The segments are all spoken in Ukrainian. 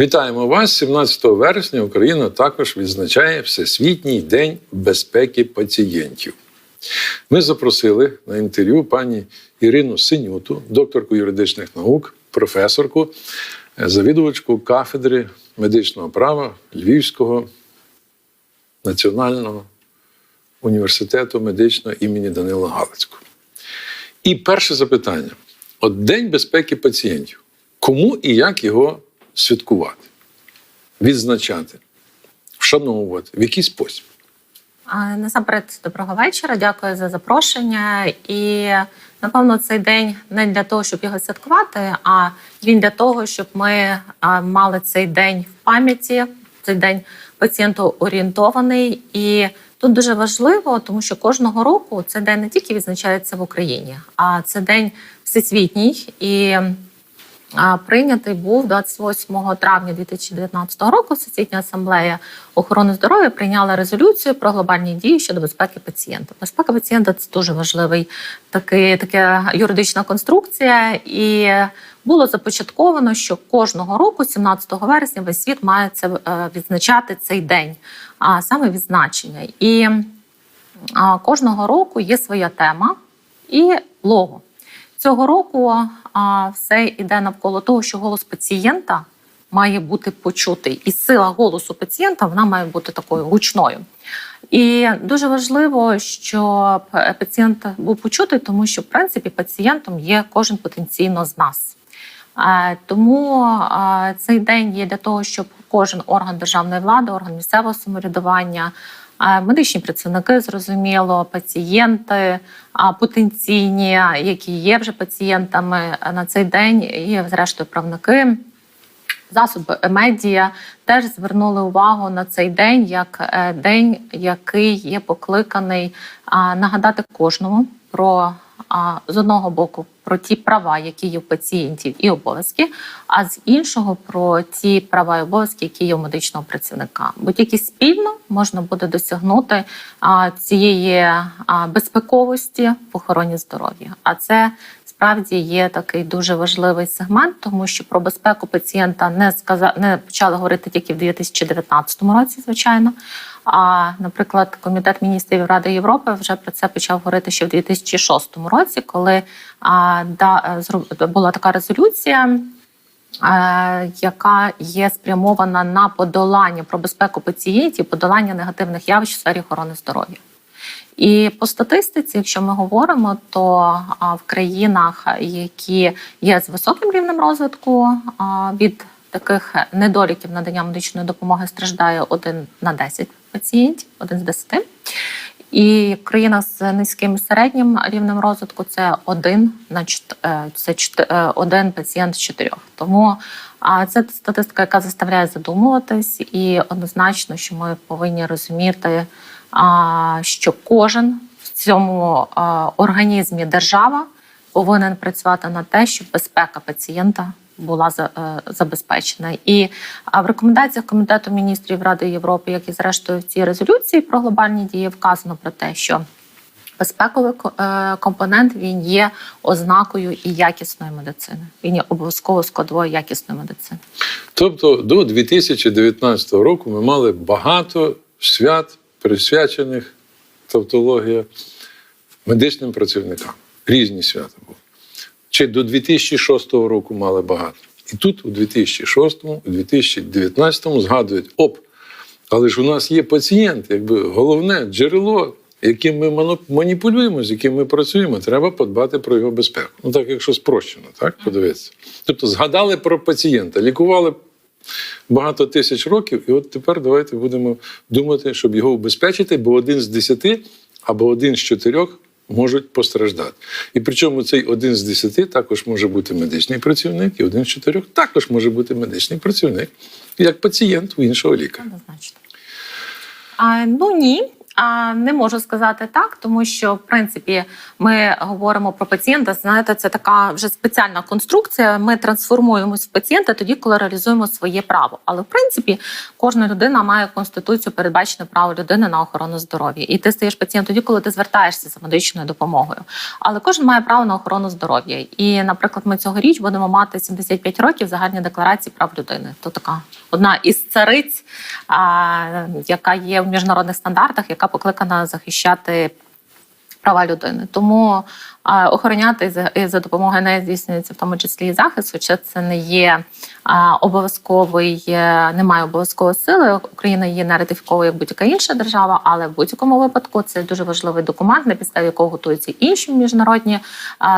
Вітаємо вас! 17 вересня Україна також відзначає Всесвітній день безпеки пацієнтів. Ми запросили на інтерв'ю пані Ірину Синюту, докторку юридичних наук, професорку, е, завідувачку кафедри медичного права Львівського національного університету медичного імені Данила Галицького. І перше запитання: от День безпеки пацієнтів. Кому і як його святкувати, відзначати, вшановувати, в який спосіб? Насамперед, доброго вечора. Дякую за запрошення. І напевно цей день не для того, щоб його святкувати, а він для того, щоб ми мали цей день в пам'яті. Цей день пацієнту орієнтований. І тут дуже важливо, тому що кожного року цей день не тільки відзначається в Україні, а це день всесвітній і. Прийнятий був 28 травня 2019 року. Всесвітня асамблея охорони здоров'я прийняла резолюцію про глобальні дії щодо безпеки пацієнта. Безпека пацієнта це дуже важливий такий, така юридична конструкція, і було започатковано, що кожного року, 17 вересня, весь світ має це е, відзначати цей день, а саме відзначення. І кожного року є своя тема і лого. Цього року а, все йде навколо того, що голос пацієнта має бути почутий, і сила голосу пацієнта вона має бути такою гучною. І дуже важливо, щоб пацієнт був почутий, тому що в принципі пацієнтом є кожен потенційно з нас. Е, Тому е, цей день є для того, щоб кожен орган державної влади, орган місцевого самоврядування, е, медичні працівники, зрозуміло, пацієнти потенційні, які є вже пацієнтами е, на цей день, і зрештою правники. Засоби медіа теж звернули увагу на цей день як е, день, який є покликаний нагадати кожному про з одного боку про ті права, які є в пацієнтів, і обов'язки, а з іншого про ті права і обов'язки, які є у медичного працівника. Бо тільки спільно можна буде досягнути цієї безпековості в охороні здоров'я. А це справді є такий дуже важливий сегмент, тому що про безпеку пацієнта не сказа... не почали говорити тільки в 2019 році, звичайно. А, наприклад, комітет міністрів Ради Європи вже про це почав говорити ще в 2006 році, коли а, да, була така резолюція. Яка є спрямована на подолання про безпеку пацієнтів, подолання негативних явищ в сфері охорони здоров'я. І по статистиці, якщо ми говоримо, то в країнах, які є з високим рівнем розвитку, від таких недоліків надання медичної допомоги страждає один на 10 пацієнтів, один з 10. І в країнах з низьким і середнім рівнем розвитку це один на е, це е, один пацієнт з чотирьох. Тому це статистика, яка заставляє задумуватись, і однозначно, що ми повинні розуміти, що кожен в цьому організмі держава повинен працювати на те, щоб безпека пацієнта була е, забезпечена. І в рекомендаціях Комітету міністрів Ради Європи, як і зрештою в цій резолюції про глобальні дії, вказано про те, що безпековий е, компонент він є ознакою і якісної медицини. Він є обов'язково складовою якісної медицини. Тобто до 2019 року ми мали багато свят, присвячених тавтологія медичним працівникам. Різні свята були. Чи до 2006 року мали багато. І тут, у 2006, у 2019 згадують: оп, але ж у нас є пацієнт, якби головне джерело, яким ми маніпулюємо, з яким ми працюємо, треба подбати про його безпеку. Ну так, якщо спрощено, так подивитися. Тобто згадали про пацієнта, лікували багато тисяч років, і от тепер давайте будемо думати, щоб його убезпечити, бо один з десяти або один з чотирьох можуть постраждати. І причому цей один з десяти також може бути медичний працівник, і один з чотирьох також може бути медичний працівник, як пацієнт у іншого лікаря. Однозначно. А, ну ні. Не можу сказати так, тому що в принципі ми говоримо про пацієнта. Знаєте, це така вже спеціальна конструкція. Ми трансформуємось в пацієнта тоді, коли реалізуємо своє право. Але в принципі кожна людина має конституцію передбачене право людини на охорону здоров'я. І ти стаєш пацієнтом тоді, коли ти звертаєшся за медичною допомогою. Але кожен має право на охорону здоров'я. І, наприклад, ми цьогоріч будемо мати 75 років загальні декларації прав людини. То така одна із цариць, яка є в міжнародних стандартах, яка покликана захищати права людини. Тому охороняти і за, допомогою неї здійснюється в тому числі і захист, хоча це не є обов'язковий, е, немає обов'язкової сили. Україна її не ратифіковує як будь-яка інша держава, але в будь-якому випадку це дуже важливий документ, на підставі якого готуються інші міжнародні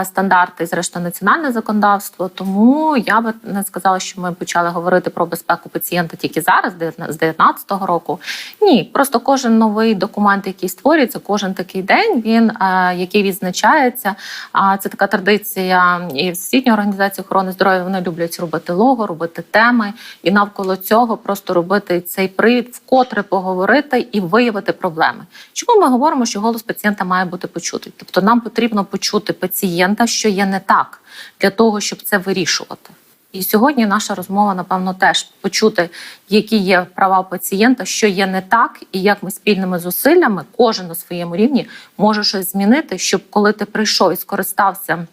стандарти, зрештою національне законодавство. Тому я би не сказала, що ми почали говорити про безпеку пацієнта тільки зараз, з 19-го року. Ні, просто кожен новий документ, який створюється, кожен такий день, він е, який відзначається. А це така традиція і Всесвітньої організації охорони здоров'я. Вони люблять робити лого, робити теми, і навколо цього просто робити цей привід, вкотре поговорити і виявити проблеми. Чому ми говоримо, що голос пацієнта має бути почутий? Тобто нам потрібно почути пацієнта, що є не так, для того, щоб це вирішувати. І сьогодні наша розмова, напевно, теж почути, які є права пацієнта, що є не так, і як ми спільними зусиллями, кожен на своєму рівні може щось змінити, щоб коли ти прийшов і скористався.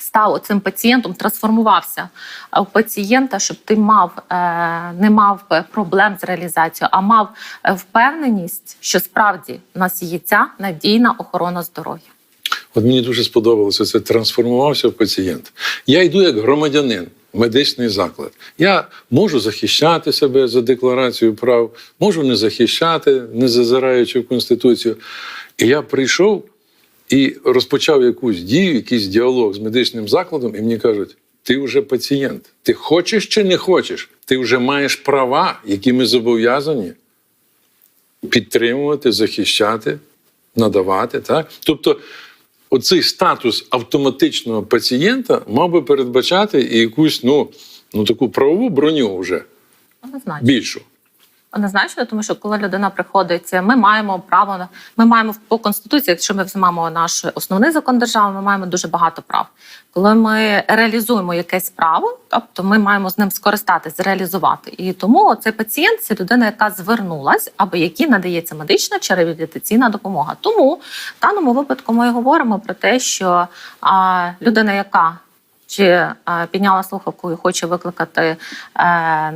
Став цим пацієнтом, трансформувався в пацієнта, щоб ти мав е, не мав проблем з реалізацією, а мав е, впевненість, що справді в нас є ця надійна охорона здоров'я. От мені дуже сподобалося це трансформувався в пацієнт. Я йду як громадянин медичний заклад. Я можу захищати себе за декларацією прав, можу не захищати, не зазираючи в конституцію. І я прийшов і розпочав якусь дію, якийсь діалог з медичним закладом, і мені кажуть: ти вже пацієнт. Ти хочеш чи не хочеш? Ти вже маєш права, які ми зобов'язані підтримувати, захищати, надавати. Так? Тобто, оцей статус автоматичного пацієнта мав би передбачати і якусь ну, ну, таку правову броню вже Однозначно. більшу. Однозначно, тому що коли людина приходить, ми маємо право на ми маємо по конституції, якщо ми візьмемо наш основний закон держави, ми маємо дуже багато прав. Коли ми реалізуємо якесь право, тобто ми маємо з ним скористатись, зреалізувати. І тому цей пацієнт це людина, яка звернулась, або якій надається медична чи реабілітаційна допомога. Тому в даному випадку ми говоримо про те, що а, людина, яка чи підняла слухавку і хоче викликати, е,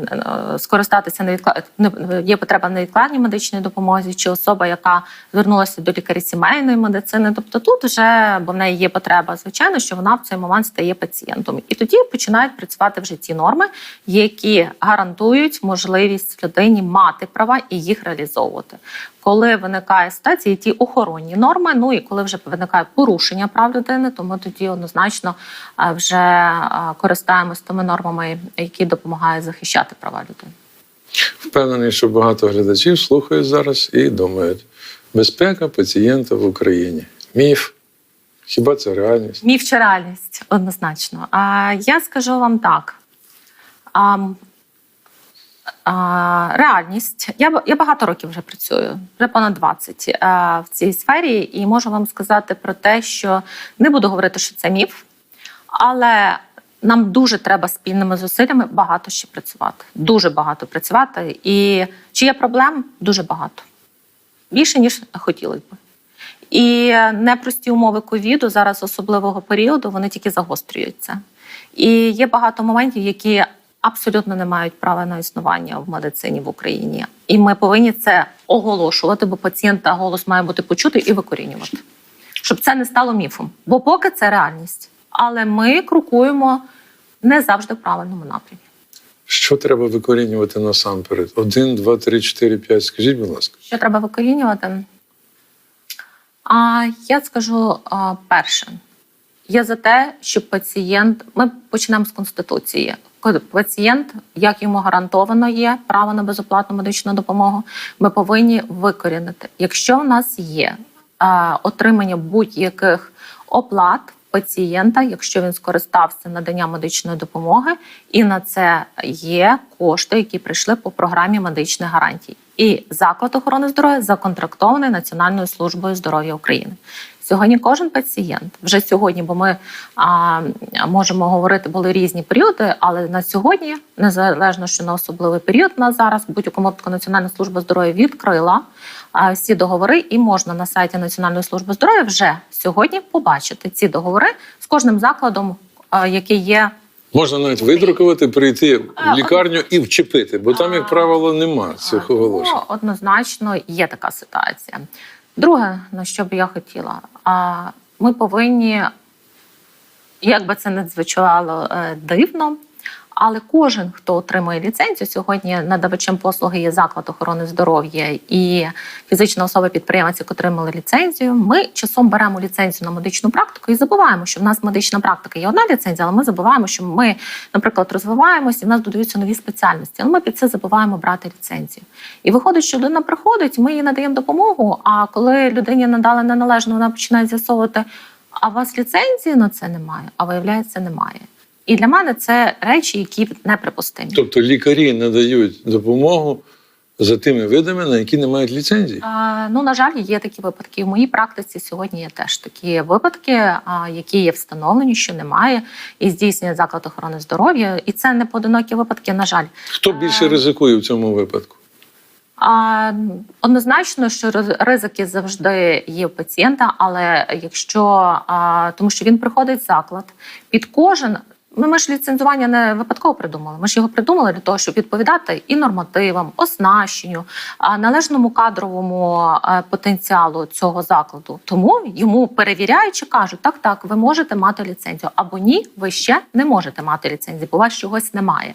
скористатися невідкла... є потреба невідкладній медичній допомозі, чи особа, яка звернулася до лікаря сімейної медицини. Тобто тут вже, бо в неї є потреба, звичайно, що вона в цей момент стає пацієнтом. І тоді починають працювати вже ті норми, які гарантують можливість людині мати права і їх реалізовувати. Коли виникає ситуація, ті охоронні норми. Ну і коли вже виникає порушення прав людини, то ми тоді однозначно е, вже е, користаємось тими нормами, які допомагають захищати права людини. Впевнений, що багато глядачів слухають зараз і думають: безпека пацієнта в Україні. Міф. Хіба це реальність? Міф чи реальність однозначно. А я скажу вам так. Реальність. Я, я багато років вже працюю, вже понад 20 а, в цій сфері, і можу вам сказати про те, що не буду говорити, що це міф, але нам дуже треба спільними зусиллями багато ще працювати. Дуже багато працювати. І чи є проблем? Дуже багато. Більше, ніж хотілося б. І непрості умови ковіду зараз особливого періоду вони тільки загострюються. І є багато моментів, які абсолютно не мають права на існування в медицині в Україні. І ми повинні це оголошувати, бо пацієнта голос має бути почутий і викорінювати, щоб це не стало міфом. Бо поки це реальність. Але ми крокуємо не завжди в правильному напрямі. Що треба викорінювати насамперед? Один, два, три, чотири, п'ять. Скажіть, будь ласка. Що треба викорінювати? А я скажу а, перше. Я за те, щоб пацієнт. Ми почнемо з конституції. Пацієнт, як йому гарантовано є право на безоплатну медичну допомогу, ми повинні викорінити. Якщо в нас є а, отримання будь-яких оплат пацієнта, якщо він скористався надання медичної допомоги, і на це є кошти, які прийшли по програмі медичних гарантій. і заклад охорони здоров'я законтрактований Національною службою здоров'я України. Сьогодні кожен пацієнт вже сьогодні, бо ми а, можемо говорити, були різні періоди, але на сьогодні, незалежно що на особливий період, у нас зараз будь-якому випадку Національна служба здоров'я відкрила а, всі договори, і можна на сайті Національної служби здоров'я вже сьогодні побачити ці договори з кожним закладом, а, який є Можна навіть видрукувати, прийти в лікарню і вчепити, бо там, як правило, нема цих оголошень. Ну, однозначно є така ситуація. Друге, на що б я хотіла, а, ми повинні, як би це не звучало е, дивно, але кожен, хто отримує ліцензію, сьогодні надавачем послуги є заклад охорони здоров'я і фізична особа підприємець, які отримали ліцензію. Ми часом беремо ліцензію на медичну практику і забуваємо, що в нас медична практика є одна ліцензія, але ми забуваємо, що ми, наприклад, розвиваємося, і в нас додаються нові спеціальності. Але ми під це забуваємо брати ліцензію. І виходить, що людина приходить, ми їй надаємо допомогу. А коли людині надали неналежно, вона починає з'ясовувати. А у вас ліцензії на це немає, а виявляється, немає. І для мене це речі, які неприпустимі. Тобто лікарі надають допомогу за тими видами, на які не мають ліцензії. А, ну, на жаль, є такі випадки. В моїй практиці сьогодні є теж такі випадки, а, які є встановлені, що немає, і здійснює заклад охорони здоров'я. І це не поодинокі випадки, на жаль. Хто більше ризикує в цьому випадку? А, однозначно, що ризики завжди є у пацієнта, але якщо а, тому, що він приходить в заклад під кожен. Ми, ми ж ліцензування не випадково придумали. Ми ж його придумали для того, щоб відповідати і нормативам, оснащенню, належному кадровому потенціалу цього закладу. Тому йому перевіряючи, кажуть, так, так, ви можете мати ліцензію, або ні, ви ще не можете мати ліцензію, бо у вас чогось немає.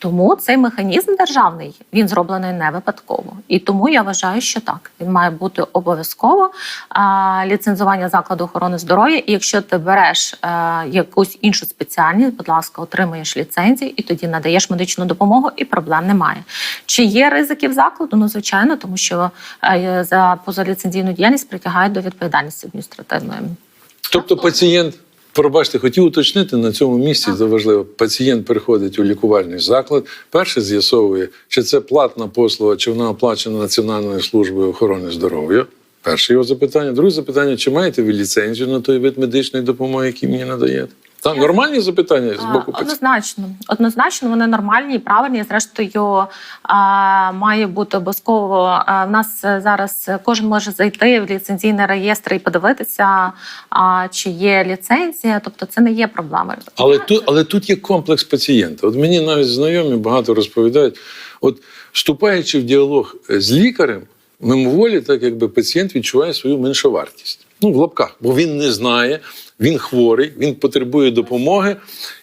Тому цей механізм державний він зроблений не випадково. І тому я вважаю, що так він має бути обов'язково а, ліцензування закладу охорони здоров'я. І якщо ти береш а, якусь іншу спеціальність, будь ласка, отримуєш ліцензію і тоді надаєш медичну допомогу, і проблем немає. Чи є ризики в закладу? Ну звичайно, тому що е, за позаліцензійну діяльність притягають до відповідальності адміністративної. Тобто пацієнт, пробачте, хотів уточнити на цьому місці, це важливо. Пацієнт приходить у лікувальний заклад, перше з'ясовує, чи це платна послуга, чи вона оплачена Національною службою охорони здоров'я. Перше його запитання. Друге запитання: чи маєте ви ліцензію на той вид медичної допомоги, який мені надаєте? Там нормальні запитання з боку. Однозначно, однозначно, вони нормальні і правильні. Зрештою, має бути обов'язково. В нас зараз кожен може зайти в ліцензійний реєстр і подивитися, а, чи є ліцензія. Тобто, це не є проблемою. Але тут, але тут є комплекс пацієнта. От мені навіть знайомі багато розповідають. От вступаючи в діалог з лікарем, мимоволі, так якби пацієнт відчуває свою меншовартість. Ну, в лапках, бо він не знає, він хворий, він потребує допомоги,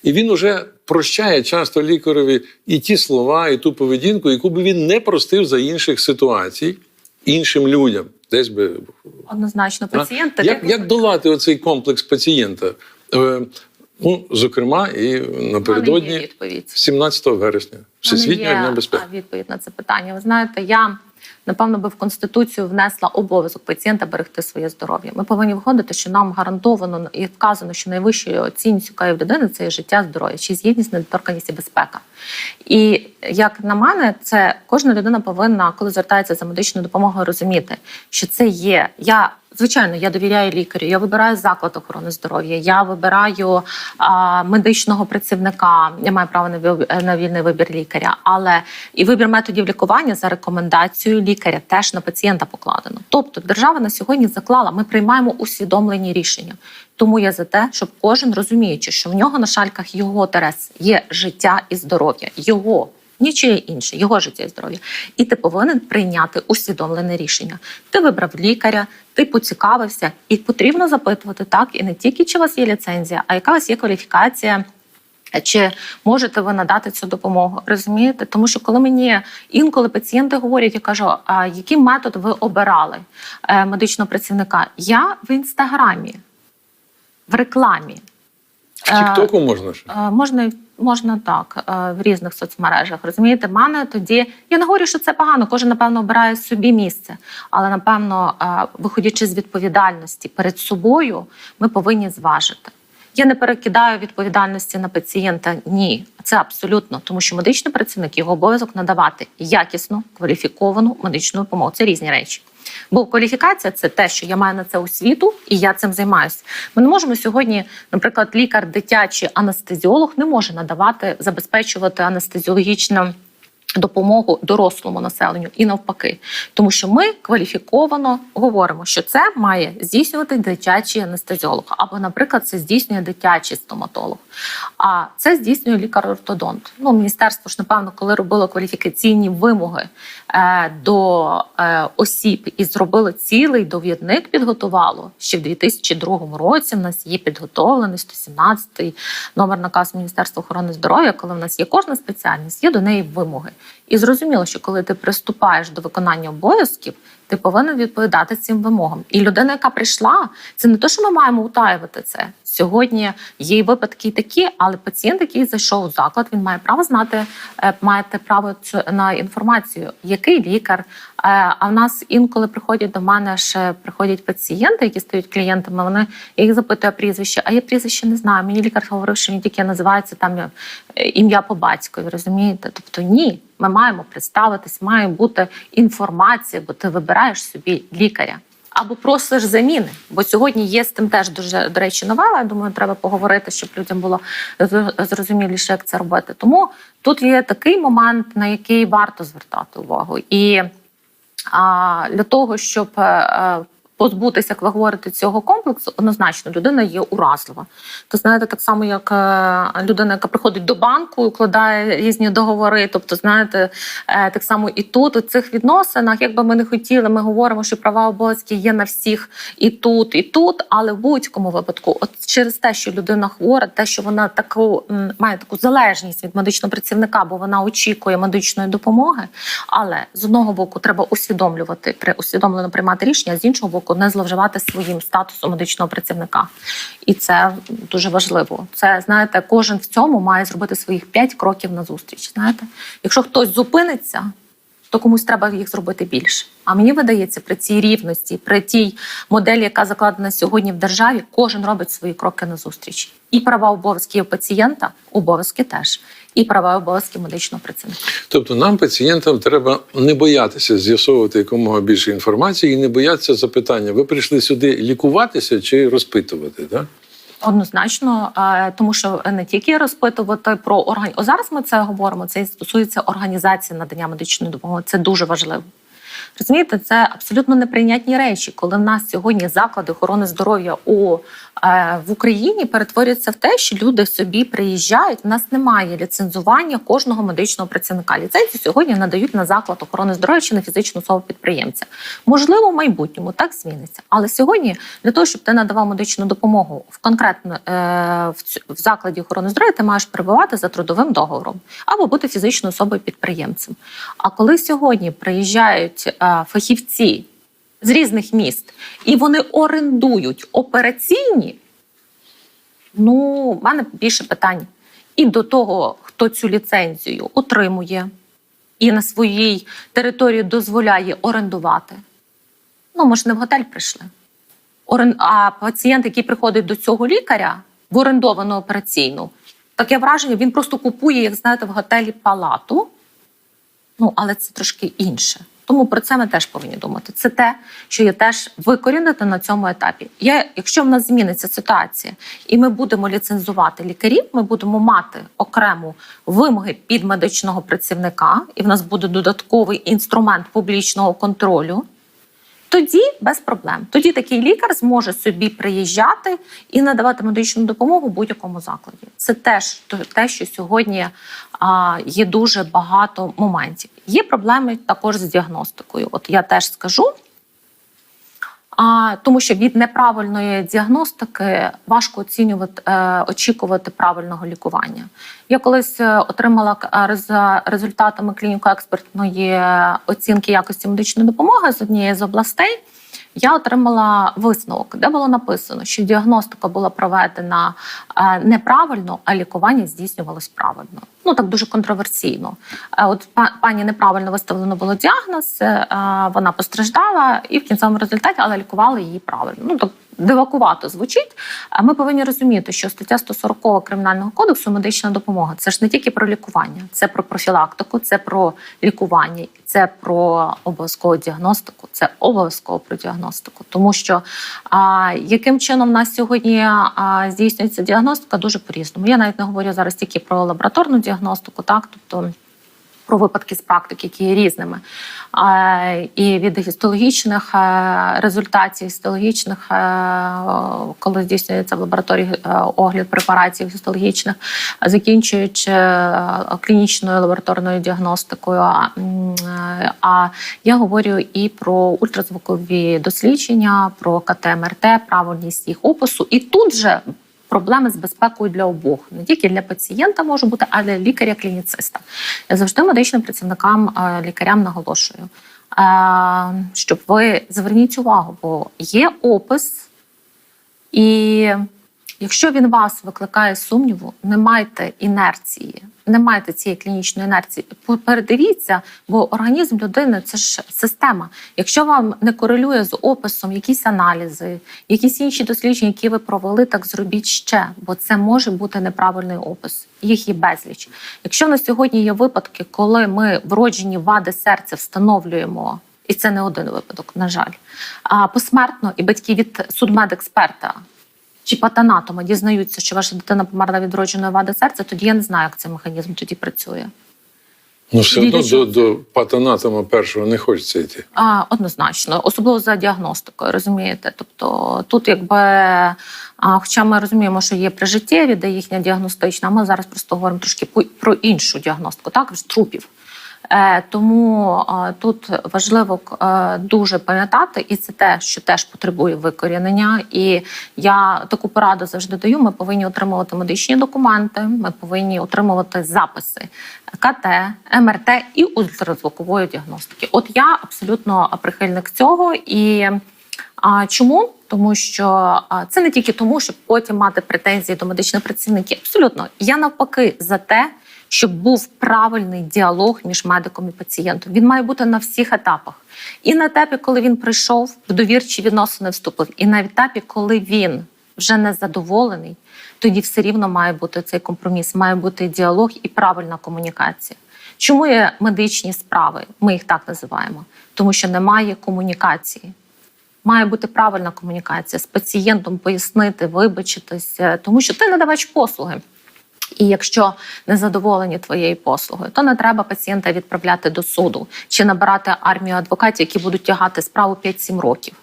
і він уже прощає часто лікареві і ті слова, і ту поведінку, яку би він не простив за інших ситуацій іншим людям. Десь би Однозначно, а? пацієнти Як, як долати оцей комплекс пацієнта? Е, ну, зокрема, і напередодні відповідь. 17 вересня, Всесвітнього дня безпеки. Відповідь на це питання. Ви знаєте, я напевно би в конституцію внесла обов'язок пацієнта берегти своє здоров'я. Ми повинні виходити, що нам гарантовано і вказано, що найвищою цінністю в людини це є життя, здоров'я, чи єдність, недоторканність і безпека. І як на мене, це кожна людина повинна, коли звертається за медичною допомогою, розуміти, що це є. Я звичайно я довіряю лікарю. Я вибираю заклад охорони здоров'я. Я вибираю а, медичного працівника. Я маю право на вільний вибір лікаря, але і вибір методів лікування за рекомендацією лікаря теж на пацієнта покладено. Тобто, держава на сьогодні заклала. Ми приймаємо усвідомлені рішення. Тому я за те, щоб кожен розуміючи, що в нього на шальках його інтерес є життя і здоров'я, його. Нічиє інше, його життя і здоров'я. І ти повинен прийняти усвідомлене рішення. Ти вибрав лікаря, ти поцікавився, і потрібно запитувати так, і не тільки чи у вас є ліцензія, а яка у вас є кваліфікація. Чи можете ви надати цю допомогу? Розумієте? Тому що коли мені інколи пацієнти говорять, я кажу, а який метод ви обирали е, медичного працівника? Я в інстаграмі, в рекламі. Тіктоку можна ж. Е, Можна можна так е, в різних соцмережах. Розумієте, мене тоді я не говорю, що це погано. Кожен напевно обирає собі місце, але напевно, е, виходячи з відповідальності перед собою, ми повинні зважити. Я не перекидаю відповідальності на пацієнта. Ні, це абсолютно, тому що медичний працівник його обов'язок надавати якісну кваліфіковану медичну допомогу. Це різні речі. Бо кваліфікація це те, що я маю на це освіту, і я цим займаюся. Ми не можемо сьогодні, наприклад, лікар, дитячий анестезіолог не може надавати, забезпечувати анестезіологічне допомогу дорослому населенню і навпаки, тому що ми кваліфіковано говоримо, що це має здійснювати дитячий анестезіолог, або, наприклад, це здійснює дитячий стоматолог. А це здійснює лікар-ортодонт. Ну, міністерство ж напевно, коли робило кваліфікаційні вимоги е, до е, осіб і зробило цілий довідник, підготувало ще в 2002 році. В нас є підготовлений 117-й номер наказ Міністерства охорони здоров'я, коли в нас є кожна спеціальність, є до неї вимоги. І зрозуміло, що коли ти приступаєш до виконання обов'язків, ти повинен відповідати цим вимогам. І людина, яка прийшла, це не те, що ми маємо утаювати це. Сьогодні є випадки такі, але пацієнт, який зайшов у заклад, він має право знати, е, маєте право на інформацію, який лікар. Е, А в нас інколи приходять до мене ще приходять пацієнти, які стають клієнтами. Вони їх запитую прізвище, а я прізвище не знаю. Мені лікар говорив, що він тільки називається там е, ім'я по батькові. Розумієте? Тобто ні, ми маємо представитись, має бути інформація, бо ти вибираєш собі лікаря. Або просиш заміни, бо сьогодні є з тим теж дуже до речі новела. Я думаю, треба поговорити, щоб людям було зр- зрозуміліше, як це робити. Тому тут є такий момент, на який варто звертати увагу, і а, для того, щоб е, е, позбутися, як ви говорите, цього комплексу, однозначно людина є уразлива. То знаєте, так само, як е, людина, яка приходить до банку, укладає різні договори. Тобто, знаєте, е, так само і тут у цих відносинах, як би ми не хотіли, ми говоримо, що права обов'язки є на всіх і тут, і тут, але в будь-якому випадку, от через те, що людина хвора, те, що вона таку має таку залежність від медичного працівника, бо вона очікує медичної допомоги. Але з одного боку треба усвідомлювати, при усвідомлено приймати рішення, а з іншого боку, не зловживати своїм статусом медичного працівника. І це дуже важливо. Це знаєте, кожен в цьому має зробити своїх п'ять кроків назустріч. Знаєте, якщо хтось зупиниться, то комусь треба їх зробити більше. А мені видається, при цій рівності, при тій моделі, яка закладена сьогодні в державі, кожен робить свої кроки назустріч. І права обов'язки пацієнта, обов'язки теж, і права обов'язки медичного працівника. Тобто нам, пацієнтам, треба не боятися з'ясовувати якомога більше інформації і не боятися запитання: ви прийшли сюди лікуватися чи розпитувати? Так? Однозначно, е, тому що не тільки розпитувати про орган... О, зараз ми це говоримо. Це стосується організації надання медичної допомоги. Це дуже важливо. Розумієте, це абсолютно неприйнятні речі, коли в нас сьогодні заклади охорони здоров'я у в Україні перетворюються в те, що люди собі приїжджають. У нас немає ліцензування кожного медичного працівника. Ліцензію сьогодні надають на заклад охорони здоров'я чи на фізичну особу підприємця. Можливо, в майбутньому так зміниться. Але сьогодні для того, щоб ти надавав медичну допомогу в конкретно е, в, закладі охорони здоров'я, ти маєш перебувати за трудовим договором або бути фізичною особою підприємцем. А коли сьогодні приїжджають е, фахівці з різних міст і вони орендують операційні, ну в мене більше питань і до того, хто цю ліцензію отримує і на своїй території дозволяє орендувати. Ну, ми ж не в готель прийшли. А пацієнт, який приходить до цього лікаря в орендовану операційну, таке враження, він просто купує, як знаєте, в готелі палату. Ну, але це трошки інше. Тому про це ми теж повинні думати. Це те, що є теж викорінити на цьому етапі. Я, якщо в нас зміниться ситуація, і ми будемо ліцензувати лікарів, ми будемо мати окрему вимоги під медичного працівника, і в нас буде додатковий інструмент публічного контролю. Тоді без проблем. Тоді такий лікар зможе собі приїжджати і надавати медичну допомогу будь-якому закладі. Це теж те, що сьогодні а, є дуже багато моментів. Є проблеми також з діагностикою. От я теж скажу. А, тому що від неправильної діагностики важко оцінювати, е, очікувати правильного лікування. Я колись е, отримала е, за результатами клініко-експертної оцінки якості медичної допомоги з однієї з областей. Я отримала висновок, де було написано, що діагностика була проведена неправильно, а лікування здійснювалось правильно. Ну так дуже контроверсійно. Е, От па- пані неправильно виставлено було діагноз, е, вона постраждала, і в кінцевому результаті, але лікували її правильно. Ну так дивакувато звучить. Ми повинні розуміти, що стаття 140 кримінального кодексу медична допомога це ж не тільки про лікування, це про профілактику, це про лікування, це про обов'язкову діагностику, це обов'язково про діагностику. Тому що а, яким чином в нас сьогодні а, здійснюється діагностика, дуже по-різному. Я навіть не говорю зараз тільки про лабораторну діагностику, так тобто про випадки з практики, які є різними. І від гістологічних е, результатів, гістологічних, е, коли здійснюється в лабораторії е, огляд препаратів гістологічних, закінчуючи клінічною лабораторною діагностикою. А, я говорю і про ультразвукові дослідження, про КТ, МРТ, правильність їх опису. І тут же проблеми з безпекою для обох, не тільки для пацієнта може бути, а для лікаря-клініциста. Я завжди медичним працівникам, е, лікарям наголошую, е, щоб ви зверніть увагу, бо є опис, і якщо він вас викликає сумніву, не майте інерції, не майте цієї клінічної інерції. Передивіться, бо організм людини це ж система. Якщо вам не корелює з описом якісь аналізи, якісь інші дослідження, які ви провели, так зробіть ще, бо це може бути неправильний опис. Їх є безліч. Якщо на сьогодні є випадки, коли ми вроджені вади серця встановлюємо. І це не один випадок, на жаль. А посмертно і батьки від судмедексперта чи патанатома дізнаються, що ваша дитина померла від вродженої вади серця, тоді я не знаю, як цей механізм тоді працює. Ну, все одно до, до патанатома першого не хочеться йти. А, однозначно, особливо за діагностикою, розумієте? Тобто тут, якби, а, хоча ми розуміємо, що є прижиттєві, де їхня діагностична, ми зараз просто говоримо трошки про іншу діагностику, так, з трупів. Е, тому е, тут важливо е, дуже пам'ятати, і це те, що теж потребує викорінення. І я таку пораду завжди даю. Ми повинні отримувати медичні документи, ми повинні отримувати записи КТ, МРТ і ультразвукової діагностики. От я абсолютно прихильник цього і. Чому? Тому що це не тільки тому, щоб потім мати претензії до медичних працівників. Абсолютно, я навпаки за те, щоб був правильний діалог між медиком і пацієнтом. Він має бути на всіх етапах. І на етапі, коли він прийшов, в довірчі відносини вступив, і на етапі, коли він вже не задоволений, тоді все рівно має бути цей компроміс, має бути діалог і правильна комунікація. Чому є медичні справи? Ми їх так називаємо, тому що немає комунікації. Має бути правильна комунікація з пацієнтом, пояснити, вибачитись, е, тому що ти надавач послуги. І якщо не задоволені твоєю послугою, то не треба пацієнта відправляти до суду чи набирати армію адвокатів, які будуть тягати справу 5-7 років.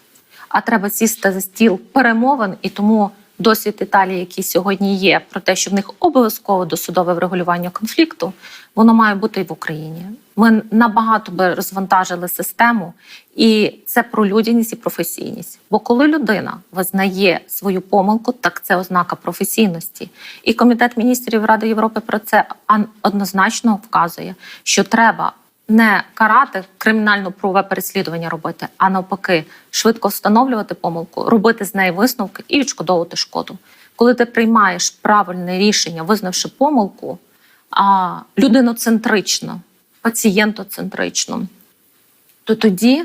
А треба сісти за стіл перемовин, і тому досвід Італії, який сьогодні є, про те, що в них обов'язково досудове врегулювання конфлікту, воно має бути і в Україні. Ми набагато би розвантажили систему, і це про людяність і професійність. Бо коли людина визнає свою помилку, так це ознака професійності. І комітет міністрів Ради Європи про це однозначно вказує, що треба не карати кримінально-правове переслідування робити, а навпаки, швидко встановлювати помилку, робити з неї висновки і відшкодовувати шкоду. Коли ти приймаєш правильне рішення, визнавши помилку, а людиноцентрично, пацієнтоцентрично, то тоді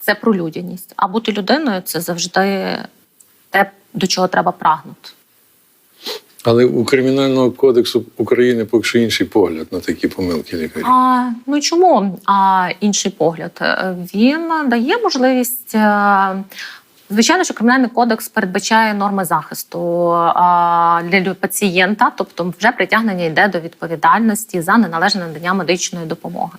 це про людяність. А бути людиною це завжди те, до чого треба прагнути. Але у Кримінального кодексу України поки що інший погляд на такі помилки лікарів. А, ну чому а, інший погляд? Е, Він дає можливість. е, Звичайно, що кримінальний кодекс передбачає норми захисту а, для пацієнта, тобто вже притягнення йде до відповідальності за неналежне надання медичної допомоги.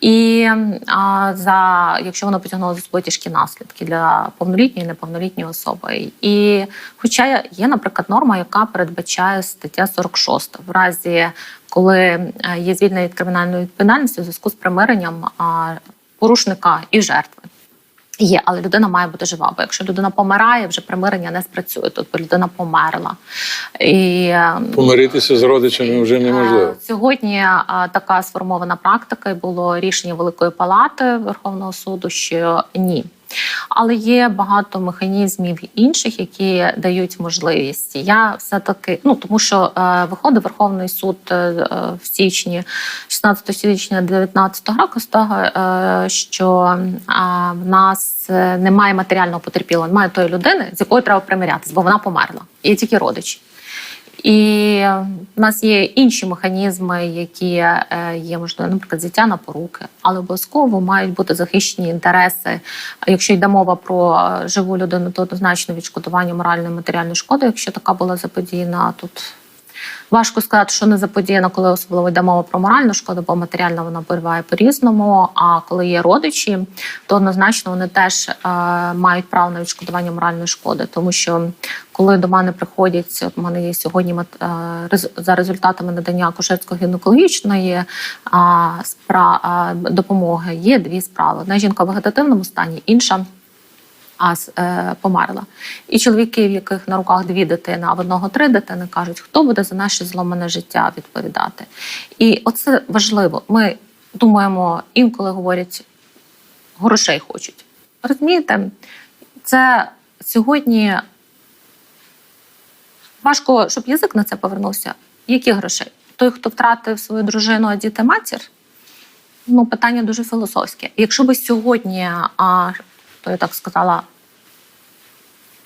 І а, за якщо воно потягнуло за собою тяжкі наслідки для повнолітньої і неповнолітньої особи. І хоча є, наприклад, норма, яка передбачає стаття 46, в разі коли е, є звільнення від кримінальної відповідальності у зв'язку з примиренням порушника і жертви. Є, але людина має бути жива. Бо якщо людина помирає, вже примирення не спрацює. Тобто людина померла. І е, Помиритися з родичами вже неможливо. Е, Сьогодні е, така сформована практика і було рішення Великої палати Верховного суду, що ні. Але є багато механізмів інших, які дають можливість. Я все таки, ну тому що е, виходить Верховний суд е, е, в січні, 16 січня 2019 року, з того, е, що е, в нас е, немає матеріального потерпілого, немає тої людини, з якою треба примирятися, бо вона померла. Є тільки родичі. І в нас є інші механізми, які е, є можливо, наприклад, взяття на поруки, але обов'язково мають бути захищені інтереси. Якщо йде мова про е, живу людину, то однозначно відшкодування моральної матеріальної шкоди, якщо така була заподіяна тут. Важко сказати, що не заподіяна, коли особливо йде мова про моральну шкоду, бо матеріальна вона буває по-різному. А коли є родичі, то однозначно вони теж е, мають право на відшкодування моральної шкоди, тому що коли до мене приходять, от у мене є сьогодні е, за результатами надання акушерсько-гінекологічної спра, а, допомоги, є дві справи: одна жінка в вегетативному стані, інша а е, померла. І чоловіки, в яких на руках дві дитини, а в одного три дитини, кажуть, хто буде за наше зломане життя відповідати. І оце важливо. Ми думаємо, інколи говорять, грошей хочуть. Розумієте, це сьогодні важко, щоб язик на це повернувся. Які грошей? Той, хто втратив свою дружину, а діти матір, ну питання дуже філософське. Якщо би сьогодні, а, я так сказала,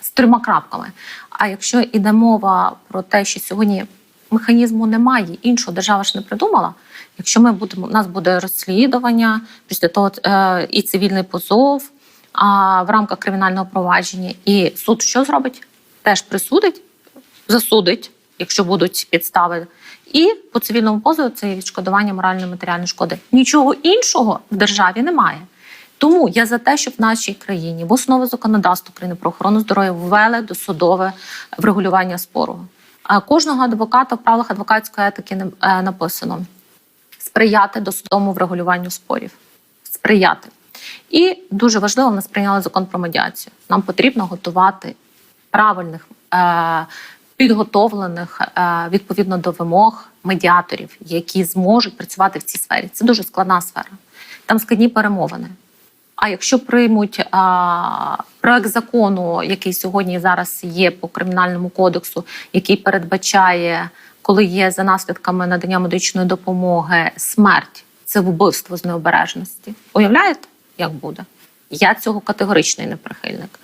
з трьома крапками. А якщо йде мова про те, що сьогодні механізму немає, іншого держава ж не придумала. Якщо ми будемо, у нас буде розслідування, після того е, і цивільний позов а, в рамках кримінального провадження, і суд що зробить? Теж присудить, засудить, якщо будуть підстави. І по цивільному позову це відшкодування моральної матеріальної шкоди. Нічого іншого в державі немає. Тому я за те, щоб в нашій країні в основу законодавства України про охорону здоров'я ввели досудове врегулювання спору. Кожного адвоката в правилах адвокатської етики е, написано сприяти досудовому врегулюванню спорів. Сприяти. І дуже важливо, ми сприйняли закон про медіацію. Нам потрібно готувати правильних, е, підготовлених е, відповідно до вимог медіаторів, які зможуть працювати в цій сфері. Це дуже складна сфера. Там складні перемовини. А якщо приймуть а, проект закону, який сьогодні зараз є по кримінальному кодексу, який передбачає, коли є за наслідками надання медичної допомоги смерть, це вбивство з необережності. Уявляєте, як буде? Я цього категоричний неприхильник.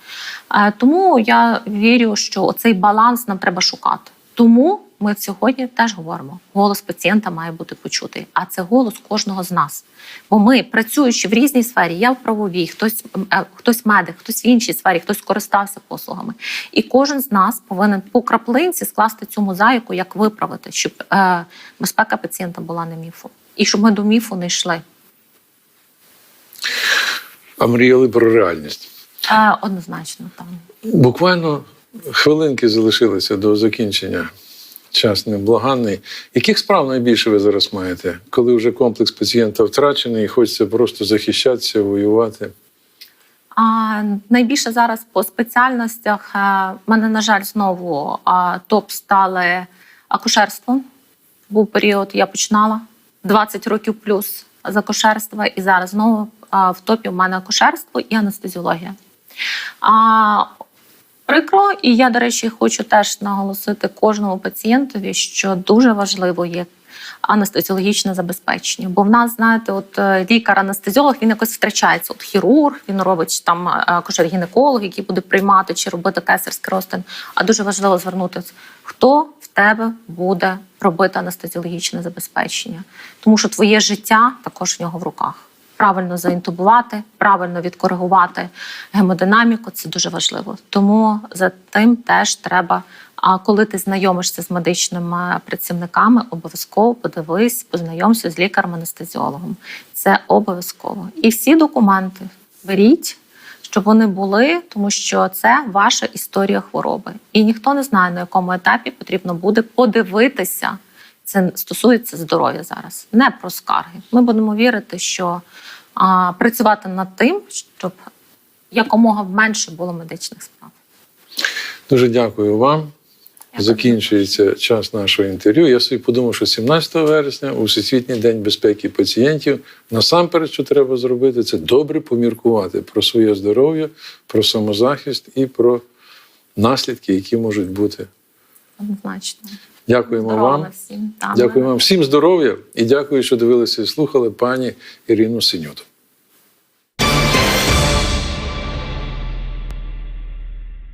Тому я вірю, що цей баланс нам треба шукати. Тому ми сьогодні теж говоримо: голос пацієнта має бути почутий, а це голос кожного з нас. Бо ми, працюючи в різній сфері, я в правовій, хтось, е, хтось медик, хтось в іншій сфері, хтось користався послугами. І кожен з нас повинен по краплинці скласти цю мозаїку, як виправити, щоб е, безпека пацієнта була не міфом. І щоб ми до міфу не йшли. А мріяли про реальність. Е, однозначно там. Буквально хвилинки залишилися до закінчення. Час неблаганний. Яких справ найбільше ви зараз маєте, коли вже комплекс пацієнта втрачений і хочеться просто захищатися, воювати? А найбільше зараз по спеціальностях е, в мене, на жаль, знову топ стали акушерство. Був період, я починала 20 років плюс з акушерства, і зараз знову в топі в мене акушерство і анестезіологія. А, прикро, і я, до речі, хочу теж наголосити кожному пацієнтові, що дуже важливо є анестезіологічне забезпечення. Бо в нас, знаєте, от е, лікар-анестезіолог він якось втрачається. От хірург, він робить там е, акушер-гінеколог, який буде приймати чи робити кесарський розтин. А дуже важливо звернутися, хто в тебе буде робити анестезіологічне забезпечення, тому що твоє життя також в нього в руках. Правильно заінтубувати, правильно відкоригувати гемодинаміку це дуже важливо. Тому за тим теж треба. А коли ти знайомишся з медичними працівниками, обов'язково подивись, познайомся з лікарем-анестезіологом. Це обов'язково. І всі документи беріть, щоб вони були, тому що це ваша історія хвороби. І ніхто не знає, на якому етапі потрібно буде подивитися. Це стосується здоров'я зараз, не про скарги. Ми будемо вірити, що а, працювати над тим, щоб якомога менше було медичних справ. Дуже дякую вам. закінчується час нашого інтерв'ю. Я собі подумав, що 17 вересня, у Всесвітній день безпеки пацієнтів, насамперед, що треба зробити, це добре поміркувати про своє здоров'я, про самозахист і про наслідки, які можуть бути. Однозначно. Дякуємо Здорово вам. всім. Дякуємо вам всім здоров'я і дякую, що дивилися і слухали пані Ірину Синюту.